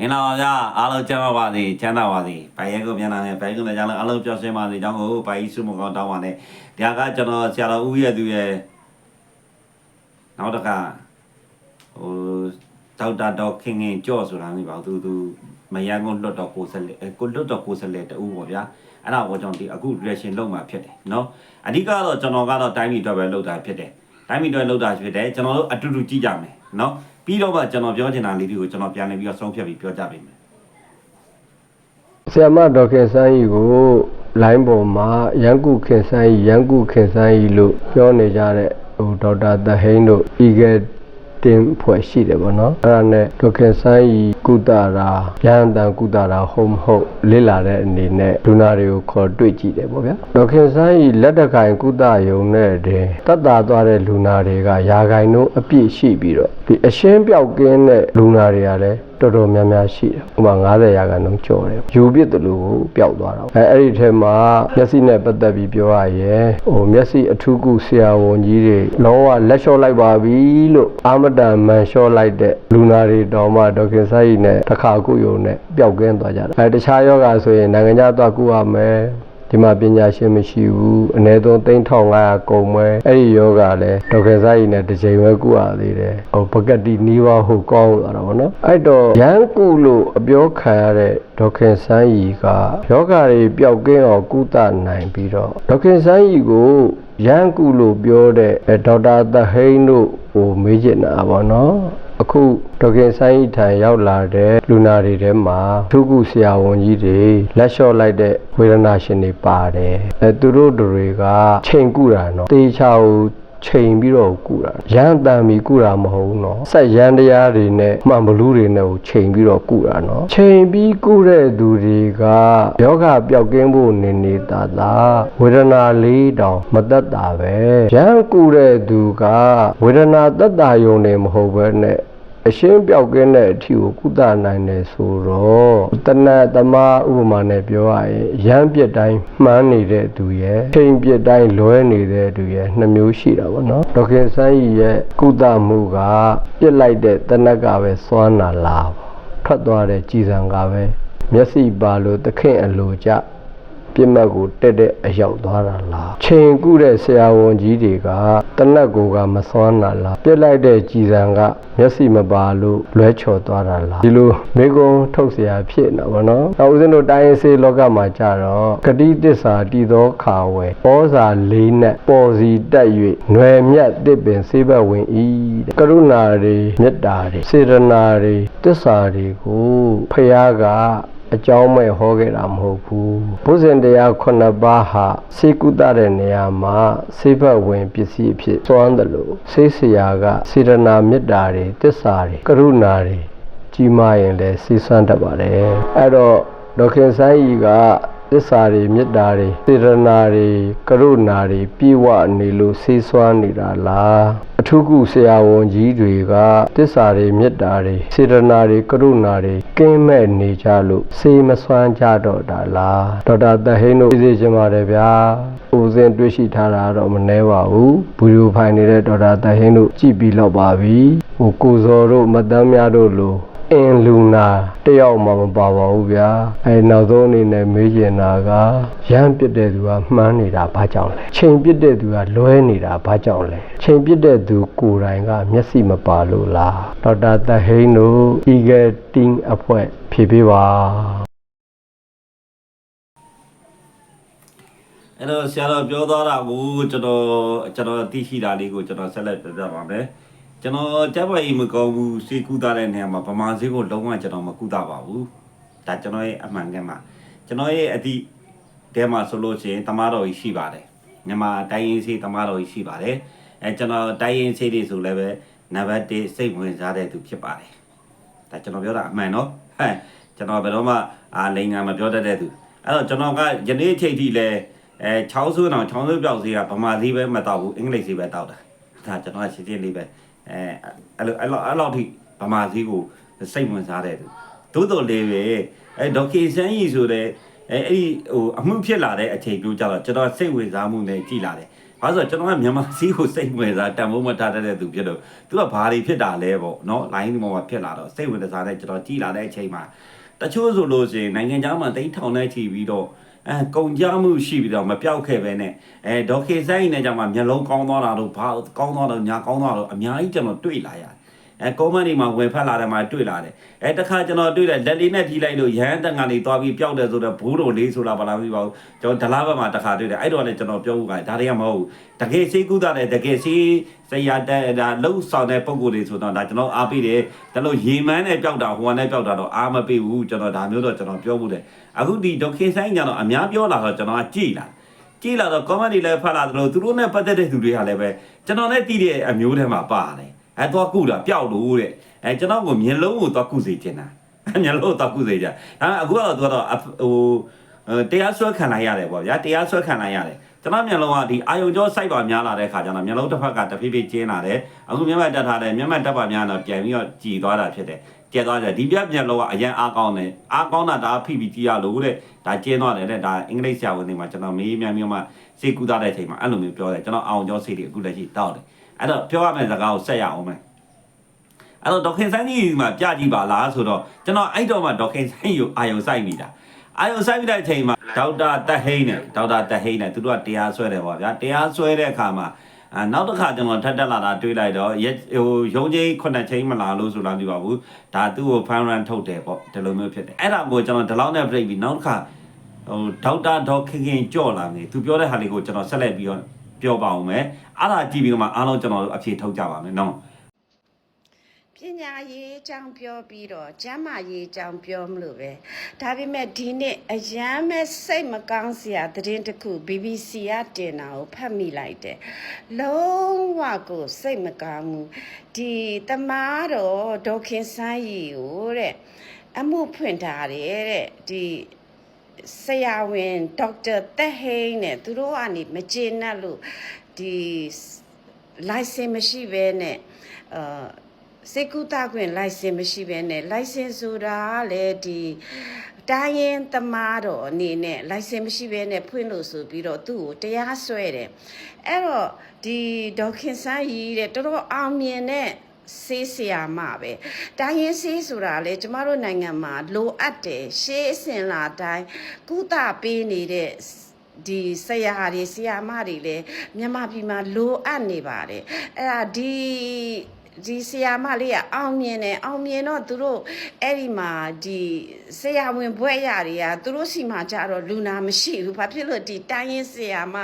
မင်္ဂလာပါဗျာအားလုံးကျမ်းပါပါစေချမ်းသာပါစေဘိုင်ရဲကိုပြန်လာတယ်ဘိုင်ကုလည်းကြောင်းအားလုံးပျော်ရွှင်ပါစေကြောင်းကိုဘိုင်စုမကောင်းတောင်းပါနဲ့ဒီကကျွန်တော်ဆရာတော်ဦးရဲ့သူရဲ့နောက်တစ်ခါဟိုဒေါက်တာဒေါက်ခင်ငင်ကြော့ဆိုတာမျိုးပါသူသူမယန်းကုန်းလွတ်တော်ကိုဆက်လက်ကိုလွတ်တော်ကိုဆက်လက်တူပေါ့ဗျာအဲ့ဒါကိုကျွန်တော်ဒီအခု reaction လုပ်မှာဖြစ်တယ်เนาะအဓိကတော့ကျွန်တော်ကတော့တိုင်းပြည်အတွက်ပဲလုပ်တာဖြစ်တယ်တိုင်းပြည်အတွက်လုပ်တာဖြစ်တယ်ကျွန်တော်တို့အတူတူကြည့်ကြမယ်เนาะ ပြီးတော့မှကျွန်တော်ပြောချင်တာလေးတွေကိုကျွန်တော်ပြန်လည်ပြီးတော့ဆုံးဖြတ်ပြီးပြောကြပေးမယ်ဆရာမဒေါက်ခင်စန်းကြီးကိုလိုင်းပေါ်မှာရန်ကုခင်စန်းကြီးရန်ကုခင်စန်းကြီးလို့ပြောနေကြတဲ့ဟိုဒေါက်တာသဟိန်းတို့ဤကဲ တင်ဖွဲ့ရှိတယ်ဗောနော်အဲ့ဒါနဲ့ဒေါက်ခင်စန်းကြီးကုသရာရန်တန်ကုသရာဟုတ်မဟုတ်လစ်လာတဲ့အနေနဲ့ဒုနာတွေကိုခေါ်တွေ့ကြည့်တယ်ဗောဗျာဒေါက်ခင်စန်းကြီးလက်တကင်ကုသယုံနဲ့တည်းတတ်တာသွားတဲ့လူနာတွေကယာဂိုင်တို့အပြည့်ရှိပြီးတော့ဒီအရှင်းပြောက်ကင်းတဲ့လူနာတွေကလည်း တော်တော်များများရှိတယ်ဥပမာ90ရာခိုင်နှုန်းကျော်တယ်ယူပြစ်တယ်လို့ပျောက်သွားတာအဲအဲ့ဒီထဲမှာမျက်စိနဲ့ပတ်သက်ပြီးပြောရရင်ဟိုမျက်စိအထူးကုဆရာဝန်ကြီးတွေလုံးဝလက်လျှော့လိုက်ပါပြီလို့အာမတန်မန်လျှော့လိုက်တဲ့လူနာတွေတော်မှဒေါက်ခင်ဆိုင်ကြီးနဲ့တစ်ခါကုယုံနဲ့ပျောက်ကင်းသွားကြတာအဲတခြားယောဂဆိုရင်နိုင်ငံခြားသွားကုရမယ် ဒီမှာပညာရှင်မရှိဘူးအ ਨੇ ဆုံး3500ကုန်မဲအဲ့ဒီယောဂလည်းဒေါက်ခင်ဆိုင်ကြီးနဲ့တစ်ချိန်ပဲကုရသေးတယ်ဟိုပကတိနီးပါးဟုတ်ကောင်းသွားတာဗောနော်အဲ့တော့ရန်ကုလို့အပြောခံရတဲ့ဒေါက်ခင်ဆိုင်ကြီးကယောဂတွေပျောက်ကင်းအောင်ကုသနိုင်ပြီးတော့ဒေါက်ခင်ဆိုင်ကြီးကိုရန်ကုလို့ပြောတဲ့အဲဒေါက်တာသဟိန်းတို့ဟိုမေးချင်တာဗောနော် အခုဒေါက်ခင်ဆိုင်ထံရောက်လာတဲ့လူနာတွေထဲမှာထုကုဆရာဝန်ကြီးတွေလက်လျှော့လိုက်တဲ့ဝေဒနာရှင်တွေပါတယ်အဲသူတို့တွေကချိန်ကုတာနော်တေချာကိုချိန်ပြီးတော့ကုတာရန်တန်ပြီးကုတာမဟုတ်ဘူးနော်ဆက်ရန်တရားတွေနဲ့မှန်ဘလူးတွေနဲ့ကိုချိန်ပြီးတော့ကုတာနော်ချိန်ပြီးကုတဲ့သူတွေကယောဂပျောက်ကင်းဖို့နေနေတာသာဝေဒနာလေးတောင်မသက်တာပဲရန်ကုတဲ့သူကဝေဒနာသက်တာယုံနေမဟုတ်ဘဲနဲ့ အရှင်းပြောက်ကင်းတဲ့အထီကိုကုသနိုင်တယ်ဆိုတော့တဏှသမားဥပမာနဲ့ပြောရရင်ရမ်းပြစ်တိုင်းမှန်းနေတဲ့သူရဲ့ချိန်ပြစ်တိုင်းလွဲနေတဲ့သူရဲ့နှစ်မျိုးရှိတာပေါ့နော်ဒေါက်ခင်ဆန်းကြီးရဲ့ကုသမှုကပြစ်လိုက်တဲ့တဏှကပဲစွမ်းနာလာထွက်သွားတဲ့ကြည်စံကပဲမျက်စိပါလို့သခင်အလိုကြ ပြစ်မှတ်ကိုတက်တဲ့အရောက်သွားတာလားချိန်ကုတဲ့ဆရာဝန်ကြီးတွေကတနက်ကိုကမစွမ်းတာလားပြစ်လိုက်တဲ့ကြည်စံကမျက်စိမပါလို့လွဲချော်သွားတာလားဒီလိုမိကုံထုတ်เสียဖြစ်နေပါတော့နောက်ဦးဇင်းတို့တိုင်းရေးစေးလောကမှာကြတော့ဂတိတစ္ဆာတည်သောခါဝယ်ဩဇာလေးနဲ့ပေါ်စီတက်၍ຫນွယ်မြတ်တစ်ပင်စေဘဝင်ဤတဲ့ကရုဏာတွေမေတ္တာတွေစေရနာတွေတစ္ဆာတွေကိုဖះက အကြောင်းမဲ့ဟောခဲ့တာမဟုတ်ဘူးဘုဇင်တရား9ပါးဟာစေကုသတဲ့နေရာမှာစေဘတ်ဝင်ပစ္စည်းအဖြစ်စွမ်းတယ်လို့စေဆရာကစေရနာမေတ္တာတွေတစ္ဆာတွေကရုဏာတွေကြီးမားရင်လည်းစေဆွမ်းတတ်ပါတယ်အဲ့တော့ဒေါခင်ဆိုင်ကြီးက သစ္စာတွေမေတ္တာတွေစေရနာတွေကရုဏာတွေပြည့်ဝနေလို့စေဆွမ်းနေတာလားအထုကုဆရာဝန်ကြီးတွေကသစ္စာတွေမေတ္တာတွေစေရနာတွေကရုဏာတွေကင်းမဲ့နေကြလို့စေမဆွမ်းကြတော့တာလားဒေါက်တာတဟိန်းတို့သိစေချင်ပါတယ်ဗျာဦးစင်တွေ့ရှိထားတာတော့မနှဲပါဘူးဘူရီဖိုင်နေတဲ့ဒေါက်တာတဟိန်းတို့ကြည့်ပြီးတော့ပါပြီဟိုကိုစော်တို့မတန်းများတို့လို အင်းလူနာတယောက်မှမပါပါဘူးဗျာအဲနောက်ဆုံးအနေနဲ့မေးချင်တာကရမ်းပြစ်တဲ့သူကမှန်းနေတာဘာကြောင့်လဲချိန်ပြစ်တဲ့သူကလွဲနေတာဘာကြောင့်လဲချိန်ပြစ်တဲ့သူကိုယ်တိုင်ကမျက်စိမပါလို့လားဒေါက်တာတဟိန်းတို့ Eagle Team အဖွဲ့ဖြေပေးပါအဲ့တော့ဆရာတော်ပြောသွားတာကိုကျွန်တော်ကျွန်တော်သိရှိတာလေးကိုကျွန်တော်ဆက်လက်ပြပြပါမယ် ကျွန်တော်တက်ပွေကြီးမကောင်းဘူးစေကူတာတဲ့နေရာမှာဗမာစေကိုလုံးဝကျွန်တော်မကူတာပါဘူးဒါကျွန်တော်ရဲ့အမှန်ကန်မှာကျွန်တော်ရဲ့အသည့်တဲမှာဆိုလို့ရှိရင်တမားတော်ကြီးရှိပါတယ်မြန်မာတိုင်းရင်းစေးတမားတော်ကြီးရှိပါတယ်အဲကျွန်တော်တိုင်းရင်းစေးတွေဆိုလည်းပဲနံပါတ်1စိတ်ဝင်စားတဲ့သူဖြစ်ပါတယ်ဒါကျွန်တော်ပြောတာအမှန်နော်ဟဲ့ကျွန်တော်ဘယ်တော့မှအာလိန်ငါမပြောတတ်တဲ့သူအဲ့တော့ကျွန်တော်ကယနေ့အချိန်ထိလည်းအဲချောင်းဆွေးတော့ချောင်းဆွေးပြောက်စီကဗမာစီပဲမတော့ဘူးအင်္ဂလိပ်စီပဲတောက်တာဒါကျွန်တော်ကရှင်းရှင်းလေးပဲ အဲအဲ့လိုအဲ့လိုအဲ့လောက်ထိဗမာစီကိုစိတ်ဝင်စားတဲ့သူသို့တော်လေးပဲအဲဒေါက်ကေဆန်းကြီးဆိုတဲ့အဲအဲ့ဒီဟိုအမှုဖြစ်လာတဲ့အချိန်ပြိုးကြတော့ကျွန်တော်စိတ်ဝင်စားမှုနဲ့ကြည်လာတယ်ဘာလို့လဲဆိုတော့ကျွန်တော်ကမြန်မာစီးကိုစိတ်ဝင်စားတန်ဖိုးမထားတတ်တဲ့သူဖြစ်တော့သူကဘာတွေဖြစ်တာလဲပေါ့နော် line ဒီမှာဖြစ်လာတော့စိတ်ဝင်စားတဲ့ကျွန်တော်ကြည်လာတဲ့အချိန်မှာတချို့ဆိုလို့ရှိရင်နိုင်ငံခြားမှာတိတ်ထောင်နဲ့ချီပြီးတော့ အဲကုံကြမှုရှိပြီးတော့မပြောက်ခဲ့ပဲနဲ့အဲဒေါက်ခေဆိုင်နဲ့ကြောင့်မှမျက်လုံးကောင်းသွားတာတော့ဘာကောင်းသွားတော့ညာကောင်းသွားတော့အများကြီးကျွန်တော်တွေ့လာရတယ် အဲကောမန့်ဒီမှာဝင်ဖက်လာတယ်မှာတွေ့လာတယ်အဲတခါကျွန်တော်တွေ့တယ်လက်လေးနဲ့ထိလိုက်လို့ရဟန်းတန်ကနေသွားပြီးပျောက်တယ်ဆိုတော့ဘိုးတော်လေးဆိုတာဘာလားမသိပါဘူးကျွန်တော်ဒလားဘက်မှာတခါတွေ့တယ်အဲ့တော့လည်းကျွန်တော်ပြောဖို့ကဒါတွေကမဟုတ်ဘူးတကယ်စိတ်ကူးတာတယ်တကယ်စီစရာတဲ့ဒါလှုပ်ဆောင်တဲ့ပုံကိုယ်တွေဆိုတော့ဒါကျွန်တော်အားပေးတယ်ဒါလို့ရေမန်းနဲ့ပျောက်တာဟိုကနဲ့ပျောက်တာတော့အားမပေးဘူးကျွန်တော်ဒါမျိုးတော့ကျွန်တော်ပြောဖို့တယ်အခုဒီဒေါခင်ဆိုင်ကြတော့အများပြောလာတော့ကျွန်တော်ကကြည်လာကြည်လာတော့ comment တွေလည်းဖတ်လာသလိုသူတို့နဲ့ပတ်သက်တဲ့သူတွေကလည်းပဲကျွန်တော်နဲ့တည်တဲ့အမျိုးထဲမှာပါတယ် အဲတော့ကုတာပျောက်လို့တဲ့အဲကျွန်တော်ကမျက်လုံးကိုတော့ကုစေချင်တာမျက်လုံးကိုတော့ကုစေချင်ဒါအခုကတော့သူကတော့ဟိုတရားစွဲခံလိုက်ရတယ်ပေါ့ဗျာတရားစွဲခံလိုက်ရတယ်ကျွန်တော်မျက်လုံးကဒီအာယုံကျော်စိုက်ပါများလာတဲ့ခါကျတော့မျက်လုံးတစ်ဖက်ကတဖြည်းဖြည်းကျင်းလာတယ်အခုမျက်မှတ်တက်ထားတယ်မျက်မှတ်တက်ပါများတော့ပြန်ပြီးတော့ကြည်သွားတာဖြစ်တယ်ကျဲသွားတယ်ဒီပြက်မျက်လုံးကအရန်အားကောင်းတယ်အားကောင်းတာဒါဖိပြီးကြည့်ရလို့တဲ့ဒါကျင်းသွားတယ်တဲ့ဒါအင်္ဂလိပ်ဆရာဝန်တွေမှာကျွန်တော်မေးမြန်မြန်မှစိတ်ကူးသားတဲ့အချိန်မှာအဲ့လိုမျိုးပြောတယ်ကျွန်တော်အောင်ကျော်စိတ်တွေအခုလက်ရှိတောက်တယ် အဲ့တော့ပြောရမယ့်စကားကိုဆက်ရအောင်မယ်အဲ့တော့ဒေါခင်ဆန်းကြီးမှာပြကြည့်ပါလားဆိုတော့ကျွန်တော်အဲ့တော့မှဒေါခင်ဆန်းကြီးကိုအာယုံစိုက်မိတာအာယုံစိုက်မိတဲ့အချိန်မှာဒေါက်တာတက်ဟိန်းနဲ့ဒေါက်တာတက်ဟိန်းနဲ့သူတို့ကတရားစွဲတယ်ပေါ့ဗျာတရားစွဲတဲ့အခါမှာအာနောက်တစ်ခါကျွန်တော်ထပ်တက်လာတာတွေးလိုက်တော့ရက်ဟိုရုံးချင်းခုနှစ်ချိန်မလာလို့ဆိုလားမသိပါဘူးဒါသူ့ကိုဖန်ရန်ထုတ်တယ်ပေါ့ဒီလိုမျိုးဖြစ်တယ်အဲ့ဒါကိုကျွန်တော်ဒီလောက်နဲ့ပြိပြီးနောက်တစ်ခါဟိုဒေါက်တာဒေါခင်ခင်ကြော့လာနေသူပြောတဲ့ဟာလေးကိုကျွန်တော်ဆက်လက်ပြီးတော့ ပြောပါအောင်မယ်အဲ့ဒါကြည့်ပြီးတော့မှအားလုံးကျွန်တော်အဖြေထုတ်ကြပါမယ်နော်ပညာရေးအကြောင်းပြောပြီးတော့ကျမ်းမာရေးအကြောင်းပြောမလို့ပဲဒါပေမဲ့ဒီနေ့အရန်မဲ့စိတ်မကောင်းစရာသတင်းတစ်ခု BBC ကတင်တာကိုဖတ်မိလိုက်တယ်လုံးဝကိုစိတ်မကောင်းဘူးဒီတမားတော်ဒေါခင်ဆန်းကြီးကိုတဲ့အမှုဖွင့်ထားတယ်တဲ့ဒီ ဆရာဝန်ဒေါက်တာတက်ဟိန်းနဲ့သူတို့ကနေမကျေနပ်လို့ဒီ license မရှိဘဲနဲ့အာစေကုသခွင့် license မရှိဘဲနဲ့ license ဆိုတာကလည်းဒီတိုင်းရင်သမားတော်အနေနဲ့ license မရှိဘဲနဲ့ဖွင့်လို့ဆိုပြီးတော့သူ့ကိုတရားစွဲတယ်အဲ့တော့ဒီဒေါခင်ဆန်းကြီးတဲ့တော်တော်အောင်မြင်တဲ့ ဆေးဆရာမပဲတိုင်းရင်ဆေးဆိုတာလေကျမတို့နိုင်ငံမှာလိုအပ်တယ်ရှေးအစဉ်လာတိုင်းကုသပေးနေတဲ့ဒီဆရာတွေဆရာမတွေလည်းမြန်မာပြည်မှာလိုအပ်နေပါတယ်အဲ့ဒါဒီ ဒီဆရာမလေးကအောင်မြင်တယ်အောင်မြင်တော့သူတို့အဲ့ဒီမှာဒီဆရာဝင်ဘွဲ့ရတွေကသူတို့စီမှာကြတော့လူနာမရှိဘူးဘာဖြစ်လို့ဒီတိုင်းရင်ဆရာမ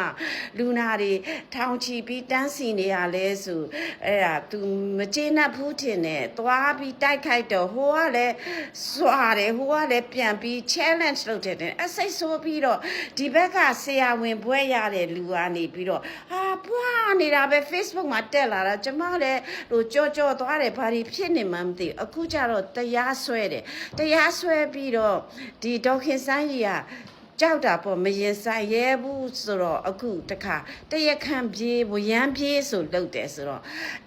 လူနာတွေထောင်ချီပြီးတန်းစီနေရလဲဆိုအဲ့ဒါ तू မကျေနပ်ဘူးထင်တယ်သွားပြီးတိုက်ခိုက်တော့ဟိုကလည်းစွာတယ်ဟိုကလည်းပြန်ပြီး challenge လုပ်တယ်တဲ့အစိတ်ဆိုးပြီးတော့ဒီဘက်ကဆရာဝင်ဘွဲ့ရတဲ့လူကနေပြီးတော့ဟာပွားနေတာပဲ Facebook မှာတက်လာတာကျမလည်းဟိုကြောကြောသွားတယ်ဘာတွေဖြစ်နေမှမသိဘူးအခုကျတော့တရားစွဲတယ်တရားစွဲပြီးတော့ဒီဒေါက်ခင်စန်းကြီးကကြောက်တာပေါ့မရင်ဆိုင်ရဲဘူးဆိုတော့အခုတခါတရခံပြေးဝရမ်းပြေးဆိုလုပ်တယ်ဆိုတော့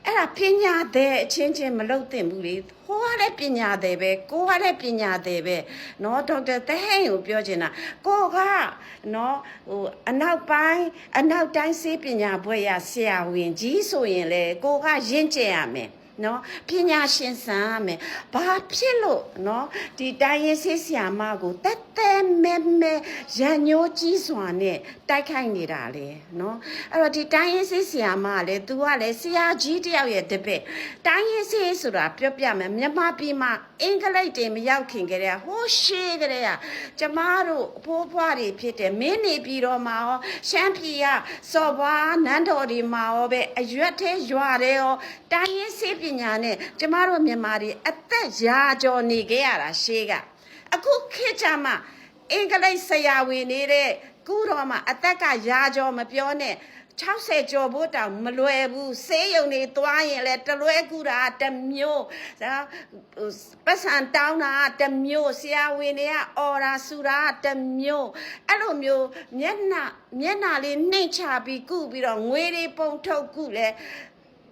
အဲ့ဒါပညာတဲ့အချင်းချင်းမလုပ်သင့်ဘူးလေ ဟိုကလည်းပညာသည်ပဲကိုကလည်းပညာသည်ပဲเนาะဒေါက်တာတဟဲ့ကိုပြောချင်တာကိုကเนาะဟိုအနောက်ပိုင်းအနောက်တိုင်းစေးပညာဘွဲ့ရဆရာဝန်ကြီးဆိုရင်လေကိုကရင့်ကျက်ရမယ် နော်ပညာရှင်ဆန်ရမယ်ဘာဖြစ်လို့နော်ဒီတိုင်းရင်ဆေးဆရာမကိုတက်တက်မဲမဲရန်ညိုးကြီးစွာနဲ့တိုက်ခိုက်နေတာလေနော်အဲ့တော့ဒီတိုင်းရင်ဆေးဆရာမကလည်း तू ကလည်းဆရာကြီးတယောက်ရဲ့တပည့်တိုင်းရင်ဆေးဆိုတာပြောပြမယ်မြန်မာပြည်မှာအင်္ဂလိပ်တွေမရောက်ခင်ကတည်းကဟိုးရှေးကတည်းကကျမတို့အဖိုးဖွားတွေဖြစ်တယ်မင်းနေပြည်တော်မှာရောရှမ်းပြည်ကစော်ဘွားနန်းတော်ဒီမှာရောပဲအရွက်သေးရွာတယ်ရောတိုင်းရင်ဆေးပညာနဲ့ကျမတို့မြန်မာတွေအသက်ရာကျော်နေခဲ့ရတာရှေးကအခုခေတ်ကြမှာအင်္ဂလိပ်ဆရာဝန်နေတဲ့ကူတော်မှာအသက်ကရာကျော်မပြောနဲ့60ကျော်ဖို့တောင်မလွယ်ဘူးဆေးရုံတွေသွားရင်လည်းတလွဲကူတာတစ်မျိုးဒါပတ်စံတောင်းတာတစ်မျိုးဆရာဝန်တွေကအော်ရာဆူတာတစ်မျိုးအဲ့လိုမျိုးမျက်နှာမျက်နှာလေးနှိမ့်ချပြီးကုပြီးတော့ငွေတွေပုံထုတ်ကုလဲ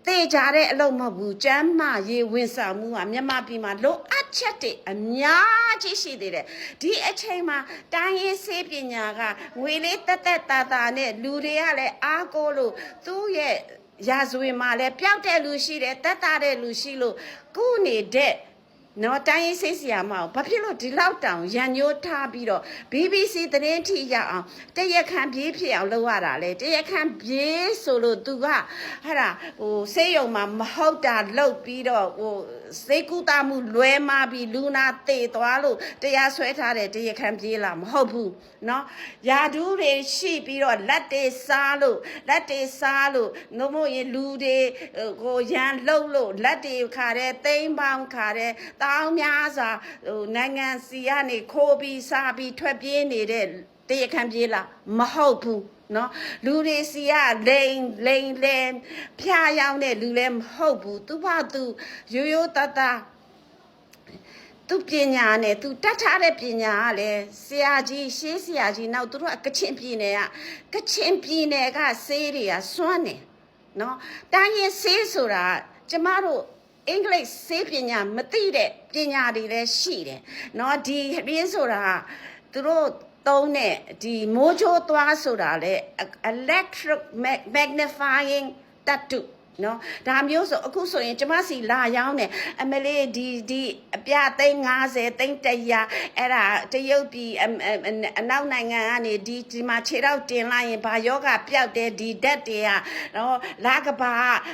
တေကြတဲ့အလုပ်မဟုတ်ဘူးကျမ်းမာရေးဝန်ဆောင်မှုကမြန်မာပြည်မှာလိုအပ်ချက်တွေအများကြီးရှိသေးတယ်ဒီအချိန်မှာတိုင်းရင်းစေပညာကငွေလေးတက်တက်တာတာနဲ့လူတွေကလည်းအားကိုးလို့သူ့ရဲ့ရာဇဝင်မှာလည်းပျောက်တဲ့လူရှိတယ်တက်တာတဲ့လူရှိလို့ကုနေတဲ့ နော်တိုင်းရေးစိတ်စီယာမအောင်ဘာဖြစ်လို့ဒီလောက်တောင်ရန်ညိုးထားပြီးတော့ BBC သတင်းထိရအောင်တရက်ခန့်ပြေးဖြစ်အောင်လုပ်ရတာလေတရက်ခန့်ပြေးဆိုလို့ तू ကဟာတာဟိုစေးရုံမှာမဟုတ်တာလုပ်ပြီးတော့ဟိုစေကူတာမှုလွဲမပြီးလူနာတေသွားလို့တရားဆွဲထားတဲ့တရက်ခန့်ပြေးလာမဟုတ်ဘူးနော်ယာဒူးတွေရှိပြီးတော့လက်တွေစားလို့လက်တွေစားလို့နှုတ်မို့ရင်လူတွေဟိုကိုရန်လှုပ်လို့လက်တွေခါတဲ့သိမ်းပေါင်းခါတဲ့တောင်းများစွာဟိုနိုင်ငံစီကနေခိုးပြီးစားပြီးထွက်ပြေးနေတဲ့တရခံပြေးလာမဟုတ်ဘူး နော်လူတွေစီကလိန်လိန်လဲဖျားယောင်းတဲ့လူလည်းမဟုတ်ဘူးသူဘာသူရိုးရိုးတတသူပညာနဲ့သူတတ်ထားတဲ့ပညာကလည်းဆရာကြီးရှေးဆရာကြီးနောက်သူတို့ကကချင်ပြည်နယ်ကကချင်ပြည်နယ်ကဆေးတွေကစွန့်နေနော်တိုင်းရင်ဆေးဆိုတာကျမတို့အင်္ဂလိပ်ဆေးပညာမသိတဲ့ပညာတွေလည်းရှိတယ်နော်ဒီရင်းဆိုတာကသူတို့ သုံးတဲ့ဒီမိုးချိုးသွားဆိုတာလေ electric magnifying tattoo နော်ဒါမျိုးဆိုအခုဆိုရင်ကျမစီလာရောင်းတယ်အမလေးဒီဒီအပြသိန်း90သိန်း100အဲ့ဒါတရုတ်ပြည်အအအနောက်နိုင်ငံကနေဒီဒီမှာခြေတော့တင်လိုက်ရင်ဘာယောဂပျောက်တယ်ဒီဓာတ်တွေကနော်လာကဘာ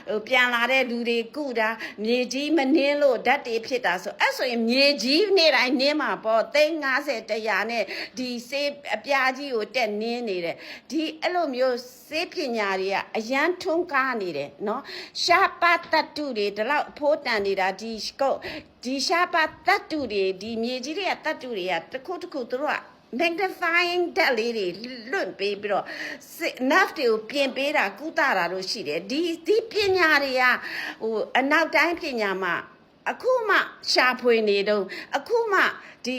ဟိုပြန်လာတဲ့လူတွေကုတာမြေကြီးမနှင်းလို့ဓာတ်တွေဖြစ်တာဆိုအဲ့ဆိုရင်မြေကြီးနေ့တိုင်းနင်းမှာပေါ့သိန်း90 100နဲ့ဒီစေးအပြားကြီးကိုတက်နင်းနေတယ်ဒီအဲ့လိုမျိုးစေးပညာတွေကအရန်ထွန်းကားနေတယ်နော်ရှားပါတတုတွေဒီလောက်အဖိုးတန်နေတာဒီကုတ်ဒီရှားပါတတုတွေဒီမြေကြီးတွေကတတုတွေကတစ်ခုတစ်ခုသူတို့က magnifying တက်လေးတွေလွတ်ပေးပြီးတော့ nerve တွေကိုပြင်ပေးတာကုသတာလို့ရှိတယ်ဒီဒီပညာတွေကဟိုအနောက်တိုင်းပညာမှာ အခုမှရှာဖွေနေတော့အခုမှဒီ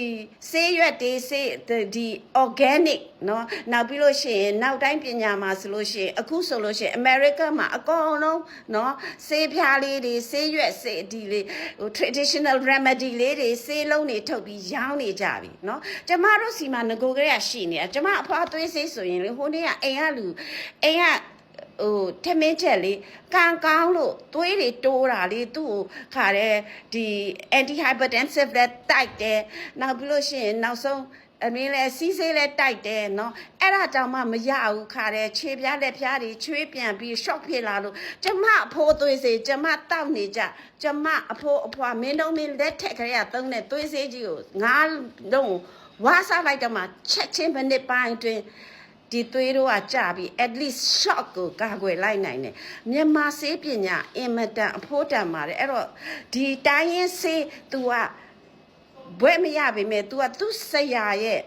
ဆေးရွက်တွေဆေးဒီ organic เนาะနောက်ပြီးလို့ရှိရင်နောက်တိုင်းပညာမှာဆိုလို့ရှိရင်အခုဆိုလို့ရှိရင် America မှာအကုန်လုံးเนาะဆေးဖြားလေးတွေဆေးရွက်ဆေးဒီလေးဟို traditional remedy လေးတွေဆေးလုံးတွေထုတ်ပြီးရောင်းနေကြပြီเนาะကျမတို့စီမှာငကိုကလေးကရှိနေတာကျမအဖွားသွေးဆေးဆိုရင်လေဟိုနေ့ကအိမ်ကလူအိမ်က ဟိုထမင်းချက်လေးကန်ကောင်းလို့သွေးတွေတိုးတာလေးသူ့ကိုခါတဲ့ဒီ anti hypertensive လက်တိုက်တယ်နောက်ပြီးလို့ရှိရင်နောက်ဆုံးအမင်းလဲစီးဆေးလဲတိုက်တယ်နော်အဲ့ဒါကြောင့်မှမရဘူးခါတဲ့ခြေပြားလက်ပြားတွေချွေးပြန်ပြီး shock ဖြစ်လာလို့ကျမအဖိုးသွေးစေကျမတောက်နေကြကျမအဖိုးအဖွာမင်းတို့မင်းလက်ထက်ကလေးကသုံးတဲ့သွေးစေးကြီးကိုငါလုံးဝါစားလိုက်တော့မှချက်ချင်းမနစ်ပိုင်းအတွင်း ဒီသွေးတို့ကကြပြီး at least shock ကိုကာကွယ်လိုက်နိုင်တယ်မြန်မာစေးပညာအင်မတန်အဖို့တန်ပါတယ်အဲ့တော့ဒီတိုင်းရင်းစေး तू ကဘွဲ့မရပါပဲ तू ကသူ့ဆရာရဲ့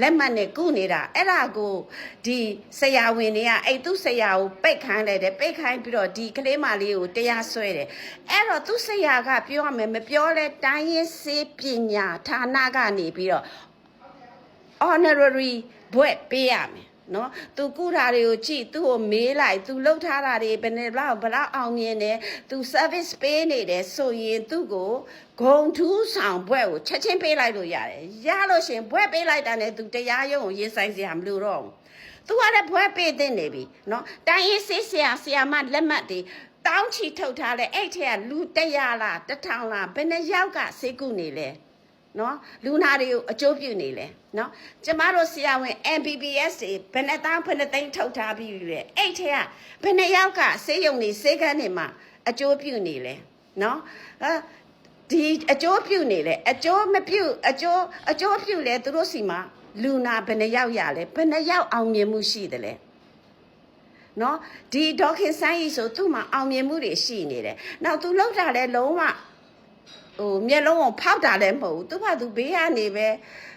လက်မှတ်နဲ့ကုနေတာအဲ့ဒါကိုဒီဆရာဝန်တွေကအဲ့သူ့ဆရာကိုပိတ်ခိုင်းလိုက်တယ်ပိတ်ခိုင်းပြီးတော့ဒီကလေးမလေးကိုတရားစွဲတယ်အဲ့တော့သူ့ဆရာကပြောရမယ်မပြောလဲတိုင်းရင်းစေးပညာဌာနကနေပြီးတော့ honorary ဘွဲ့ပေးရမယ် နော်သူကုတာတွေကိုကြည့်သူ့ကိုမေးလိုက်သူလှုပ်ထားတာတွေဘယ်နဲ့ဘလောက်ဘလောက်အောင်မြင်တယ်သူ service ပေးနေတယ်ဆိုရင်သူ့ကိုဂုံထူးဆောင်ဘွဲ့ကိုချက်ချင်းပေးလိုက်လို့ရတယ်ရလို့ရှရင်ဘွဲ့ပေးလိုက်တာနဲ့သူတရားရုံးကိုရေးဆိုင်စရာမလိုတော့ဘူးသူကလည်းဘွဲ့ပေးတဲ့နေပြီနော်တိုင်းရေးဆေးဆရာဆရာမလက်မှတ်တွေတောင်းချီထုတ်ထားလဲအဲ့ထက်ကလူ100လား1000လားဘယ်နှယောက်ကဆေးကုနေလဲ နော်လူနာတွေကိုအကျိုးပြုနေလဲနော်ကျမတို့ဆရာဝန် MBBS တွေဘယ်နဲ့သားဘယ်နဲ့သိန်းထုတ်ထားပြီးပြီလဲအဲ့ထဲကဘယ်နှယောက်ကဆေးရုံနေဆေးကန်းတွေမှာအကျိုးပြုနေလဲနော်အဲဒီအကျိုးပြုနေလဲအကျိုးမပြုအကျိုးအကျိုးပြုလဲသူတို့စီမှာလူနာဘယ်နှယောက်ရလဲဘယ်နှယောက်အောင်မြင်မှုရှိတယ်လဲနော်ဒီဒေါခင်ဆိုင်ကြီးဆိုသူ့မှာအောင်မြင်မှုတွေရှိနေတယ်နောက်သူလောက်တာလဲလုံးဝ ဟိုမျက်လုံးကိုဖောက်တာလည်းမဟုတ်ဘူးသူကသူဘေးကနေပဲ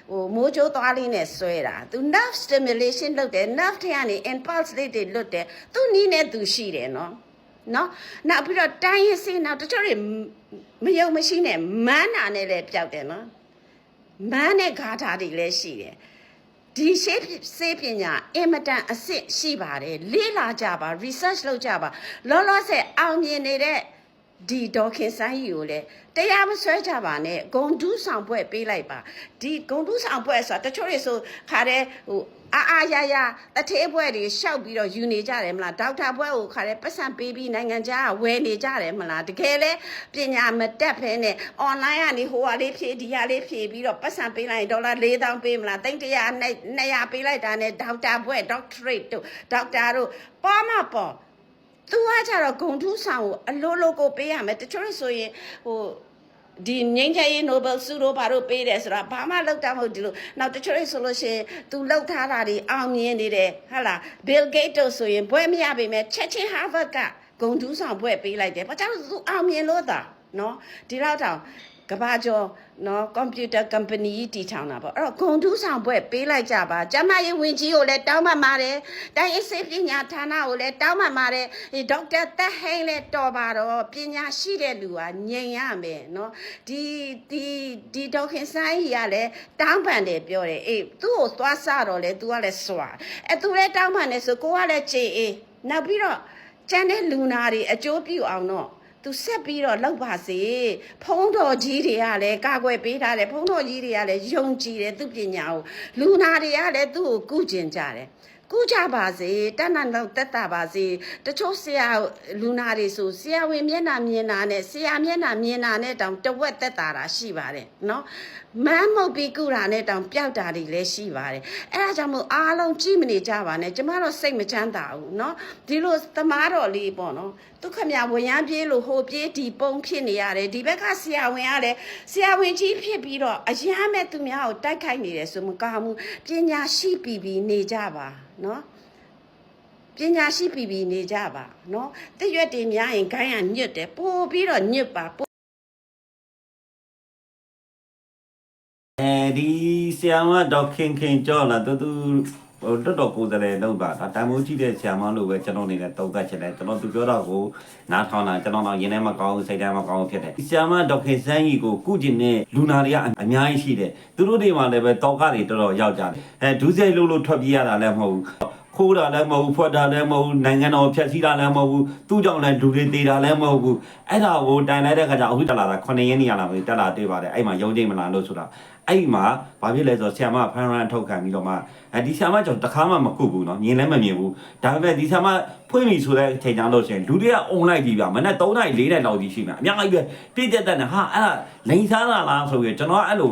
ဟိုမိုးချိုးသွားလေးနဲ့ဆွဲတာသူ nerve stimulation လုပ်တယ် nerve ထဲကနေ impulse လေးတွေလွတ်တယ်သူနီးနဲ့သူရှိတယ်နော်နော်နောက်ပြီးတော့တိုင်းရင်းစင်းနောက်တချို့တွေမယုံမရှိနဲ့မန်းနာနဲ့လည်းပျောက်တယ်နော်မန်းနဲ့ဂါထာတွေလည်းရှိတယ်ဒီရှေးစေးပညာအင်မတန်အစ်စ်ရှိပါတယ်လေ့လာကြပါ research လုပ်ကြပါလောလောဆယ်အောင်မြင်နေတဲ့ ဒီဒေါခင်ဆိုင်ကြီးကိုလည်းတရားမဆွဲကြပါနဲ့ဂုံတူးဆောင်ပွဲပေးလိုက်ပါဒီဂုံတူးဆောင်ပွဲဆိုတာတချို့တွေဆိုခါတဲ့ဟိုအာအာရရတထေးပွဲတွေရှောက်ပြီးတော့ယူနေကြတယ်မလားဒေါက်တာပွဲကိုခါတဲ့ပတ်စံပေးပြီးနိုင်ငံခြားကဝယ်နေကြတယ်မလားတကယ်လဲပညာမတက်ဖဲနဲ့ online ကနေဟိုဟာလေးဖြည့်ဒီဟာလေးဖြည့်ပြီးတော့ပတ်စံပေးလိုက်ရင်ဒေါ်လာ4000ပေးမလားတိတ်တရာနဲ့200ပေးလိုက်တာနဲ့ဒေါက်တာပွဲဒေါက်ထရိတ်တို့ဒေါက်တာတို့ပေါ်မပေါ် သူကကြတော့ဂုံထူးဆောင်ကိုအလိုလိုကိုပေးရမယ်တချို့ဆိုရင်ဟိုဒီငိမ့်ချရေး Nobel ဆုတို့ဘာတို့ပေးတယ်ဆိုတာဘာမှလောက်တာမဟုတ်ဒီလိုနောက်တချို့ဆိုလို့ရှိရင် तू လောက်ထားတာတွေအောင်မြင်နေတယ်ဟာလား Bill Gates တို့ဆိုရင်ဘွဲမရပေမဲ့ချက်ချင်း Harvard ကဂုံထူးဆောင်ဘွဲပေးလိုက်တယ်ဘာကြောင့်လဲ तू အောင်မြင်လို့တာနော်ဒီလောက်တောင် ကဘာကျော်နော်ကွန်ပျူတာကုမ္ပဏီကြီးတည်ထောင်တာပေါ့အဲ့တော့ဂုံထူးဆောင်ဘွဲပေးလိုက်ကြပါကျမရေးဝင်ကြီးကိုလည်းတောင်းပန်ပါတယ်တိုင်းအစေပညာဌာနကိုလည်းတောင်းပန်ပါတယ်ဒီဒေါက်တာသက်ဟိန်းလည်းတော်ပါတော့ပညာရှိတဲ့လူကငြိမ်ရမယ်နော်ဒီဒီဒီဒေါက်ခင်ဆိုင်ကြီးကလည်းတောင်းပန်တယ်ပြောတယ်အေးသူ့ကိုသွားစတော့လေ तू ကလည်းစွာအဲ तू လည်းတောင်းပန်တယ်ဆိုကိုကလည်းကြေအေးနောက်ပြီးတော့ကျန်တဲ့လူနာတွေအကျိုးပြုအောင်တော့ သူဆက်ပြီးတော့လောက်ပါစေဖုံးတော်ကြီးတွေကလည်းကာကွယ်ပေးထားတယ်ဖုံးတော်ကြီးတွေကလည်းယုံကြည်တယ်သူပညာကိုလူနာတွေကလည်းသူ့ကိုကုကျင်ကြတယ် ကုကြပါစေတဏ္ဍလောက်တက်တာပါစေတချို့ဆရာလူနာတွေဆိုဆရာဝင်မျက်နှာမြင်တာနဲ့ဆရာမျက်နှာမြင်တာနဲ့တောင်တဝက်တက်တာတာရှိပါတယ်နော်မမ်းမုတ်ပြီးကုတာနဲ့တောင်ပျောက်တာတွေလည်းရှိပါတယ်အဲ့ဒါကြောင့်မို့အားလုံးကြည့်မနေကြပါနဲ့ကျမတို့စိတ်မချမ်းသာဘူးနော်ဒီလိုသမားတော်လေးပေါ့နော်ဒုက္ခမြဝင်ရန်ပြေးလို့ဟိုပြေးဒီပုံဖြစ်နေရတယ်ဒီဘက်ကဆရာဝန်ကလည်းဆရာဝန်ကြီးဖြစ်ပြီးတော့အရမ်းမဲ့သူများကိုတိုက်ခိုက်နေတယ်ဆိုမကောင်းဘူးပညာရှိပြီးပြီးနေကြပါနော်ပညာရှိပြီးပြီးနေကြပါနော်တရွက်တွေများရင်ခိုင်းရညွတ်တယ်ပို့ပြီးတော့ညွတ်ပါပို့အဲဒီဆီယမဒေါခင်ခင်ကြောလာတူတူ ဟိုတော်တော်ကိုယ်စလဲလောက်ပါဒါတန်မိုးကြည့်တဲ့ဆီယမလို့ပဲကျွန်တော်အနေနဲ့တုံ့သက်ချင်တယ်ကျွန်တော်သူပြောတော့ကိုနားထောင်တာကျွန်တော်တော့ရင်းထဲမှာကောင်းစိတ်ထဲမှာကောင်းဖြစ်တယ်ဆီယမဒေါခင်စန်းကြီးကိုကုကျင်တဲ့လူနာတွေကအများကြီးရှိတယ်သူတို့တွေမှလည်းပဲတောကတွေတော်တော်ရောက်ကြတယ်အဲဒူးစိတ်လို့လို့ထွက်ပြေးရတာလည်းမဟုတ်ဘူး ခိုးတာလည်းမဟုတ်ဘူးဖွက်တာလည်းမဟုတ်ဘူးနိုင်ငံတော်ဖျက်ဆီးတာလည်းမဟုတ်ဘူးသူ့ကြောင့်လည်းလူတွေတေတာလည်းမဟုတ်ဘူးအဲ့ဒါကိုတိုင်လိုက်တဲ့ခါကျအခုတက်လာတာ9ရင်းနေရလာပြီတက်လာတွေ့ပါတယ်အဲ့မှာရုံးချင်းမလားလို့ဆိုတာအဲ့မှာဘာဖြစ်လဲဆိုတော့ဆ iam ဖန်ရန်ထုတ်ခံပြီးတော့မှအဲဒီဆ iam ကျွန်တော်တခါမှမကုတ်ဘူးเนาะမြင်လည်းမမြင်ဘူးဒါပေမဲ့ဒီဆ iam ဖွင့်ပြီဆိုတဲ့အချိန်ကြောင်းလို့ရှိရင်လူတွေက online ကြီးပြမနေ့3နိုင်4နိုင်လောက်ကြီးရှိမှာအများကြီးပဲပြည့်တက်တက်နဲ့ဟာအဲ့ဒါလိန်စားလာလားဆိုပြီးကျွန်တော်ကအဲ့လို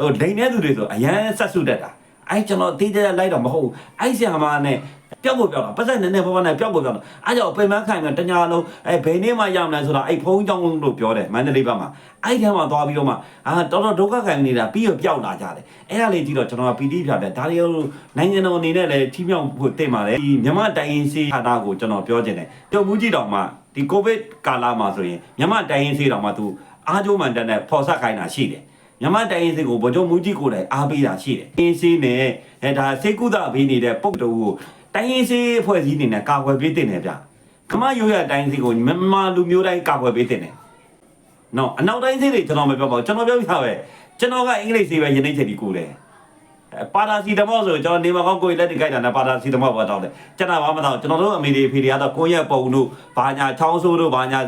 ဟိုလိန်တဲ့သူတွေဆိုအရန်ဆက်စုတက်တာ အဲ့ကျွန်တော်တေးတဲ့လိုက်တော့မဟုတ်ဘူးအဲ့ဆ iam နဲ့ပျောက်ဖို့ပြောတာပတ်သက်နေနေဘောဘောနဲ့ပျောက်ဖို့ပြောတာအဲ့ကြောင့်ပင်မခိုင်ကတညာလုံးအဲဘယ်နေ့မှရမလဲဆိုတာအဲ့ဖုန်းကြောင်းလို့ပြောတယ်မန္တလေးဘက်မှာအဲ့ထဲမှာသွားပြီးတော့မှအာတော်တော်ဒုက္ခခံနေတာပြီးတော့ပျောက်လာကြတယ်အဲ့ဒါလေးကြည့်တော့ကျွန်တော်ကပီတိဖြတ်တယ်ဒါတွေနိုင်ငံတော်အနေနဲ့လည်းထိမြောက်ဖို့တင်ပါတယ်ဒီမြန်မာတိုင်းရင်းစီဌာနကိုကျွန်တော်ပြောချင်တယ်ပြုတ်မှုကြည့်တော့မှဒီကိုဗစ်ကာလမှာဆိုရင်မြန်မာတိုင်းရင်းစီတော့မှသူအားကျိုးမှန်တဲ့ဖော်ဆက်ခိုင်းတာရှိတယ် မြန်မာတိုင်းရင်းစီကိုဗကြုံမူကြီးကိုလည်းအားပေးတာရှိတယ်။အင်းစီနဲ့အဲဒါစေကုသပေးနေတဲ့ပုတ်တူကိုတိုင်းရင်းစီအဖွဲ့အစည်းအနေနဲ့ကာကွယ်ပေးတင်တယ်ဗျ။ခမရိုးရတိုင်းစီကိုမြန်မာလူမျိုးတိုင်းကာကွယ်ပေးတင်တယ်။နော်အနောက်တိုင်းစီတွေကျွန်တော်မပြောပါဘူးကျွန်တော်ပြောပြပဲကျွန်တော်ကအင်္ဂလိပ်စီပဲယနေ့ချက်ဒီကိုတယ်။ပါရာစီတမောဆိုကျွန်တော်နေမကောင်းကိုယ်လက်တိကြိုက်တာနဲ့ပါရာစီတမောပဲတောင်းတယ်ကျွန်တော်ဘာမှမတောင်းကျွန်တော်တို့အမေတွေဖေတွေကတော့ကိုယ့်ရဲ့ပုံတို့ဘာညာချောင်းဆိုးတို့ဘာညာ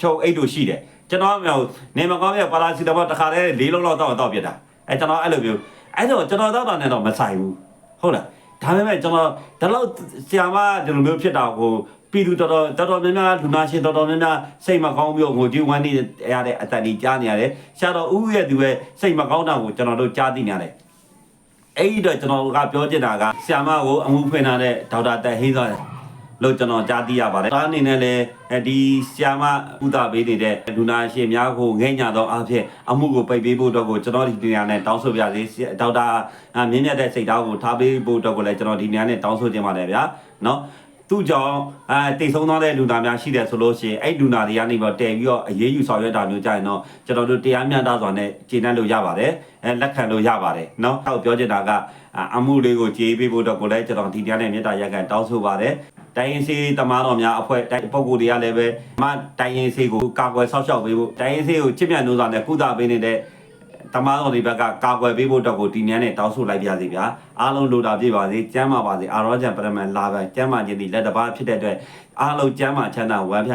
ချုပ်အိတ်တို့ရှိတယ် ကျွန်တော်မြောက်နေမကောင်းရဲ့ပါရာစီတမောတစ်ခါတည်းလေးလုံးလောက်တောင်းတောက်ပြတာအဲကျွန်တော်အဲ့လိုမျိုးအဲ့တော့ကျွန်တော်တောက်တာနဲ့တော့မဆိုင်ဘူးဟုတ်လားဒါပေမဲ့ကျွန်တော်ဒီလောက်ဆရာမဒီလိုမျိုးဖြစ်တာကိုပြည်သူတော်တော်တော်တော်များများလူနာရှင်တော်တော်များများစိတ်မကောင်းပြီးတော့ငိုကြည့်ဝမ်းနေရတဲ့အတန်ကြီးကြားနေရတယ်ရှာတော်ဦးရဲ့သူရဲ့စိတ်မကောင်းတာကိုကျွန်တော်တို့ကြားသိနေရတယ်အဲ့ဒီတော့ကျွန်တော်ကပြောချင်တာကဆ iam ကိုအမှုဖွင့်ထားတဲ့ဒေါက်တာတက်ဟင်းသွား လို့ကျွန်တော်ကြားသိရပါတယ်။ဒါအနေနဲ့လည်းအဲဒီဆ iam ဥဒပေးနေတဲ့လူနာရှင်များကိုငဲ့ညာသောအားဖြင့်အမှုကိုပိတ်ပေးဖို့အတွက်ကိုကျွန်တော်ဒီနေရာနဲ့တောင်းဆိုပါရစေ။ဒေါက်တာမြင့်မြတ်တဲ့စိတ်ဓာတ်ကိုထားပေးဖို့အတွက်ကိုလည်းကျွန်တော်ဒီနေရာနဲ့တောင်းဆိုချင်ပါတယ်ဗျာ။နော်သူ့ကြောင့်အဲတိတ်ဆုံးသွားတဲ့လူနာများရှိတယ်ဆိုလို့ရှိရင်အဲ့လူနာတွေကနေပြီးတော့တည်ပြီးတော့အရေးယူဆောင်ရွက်တာမျိုးကြရင်တော့ကျွန်တော်တို့တရားမျှတစွာနဲ့ကျေနပ်လို့ရပါတယ်အဲလက်ခံလို့ရပါတယ်เนาะအောက်ပြောချင်တာကအမှုလေးကိုကြေးပေးဖို့တော့ကိုလည်းကျွန်တော်ဒီတရားနဲ့မေတ္တာရက်ကန်တောင်းဆိုပါတယ် တိုင်းရင်စီတမားတော်များအဖွဲ့တိုင်းပုံကိုယ်တွေကလည်းပဲမတိုင်းရင်စီကိုကာကွယ်ဆောက်ရှောက်ပေးဖို့တိုင်းရင်စီကိုချစ်မြတ်နိုးစွာနဲ့ကုသပေးနေတဲ့တမန်တော်ဒီဘက်ကကာကွယ်ပေးဖို့တော့ကိုဒီညနေတောင်းဆိုလိုက်ပါစီဗျာအားလုံးလိုတာပြည့်ပါစေကျမ်းပါပါစေအာရောဂျန်ပရမန်လာပဲကျမ်းမာခြင်းဒီလက်တစ်ပါးဖြစ်တဲ့အတွက်အားလုံးကျမ်းမာချမ်းသာဝမ်းဖြတ်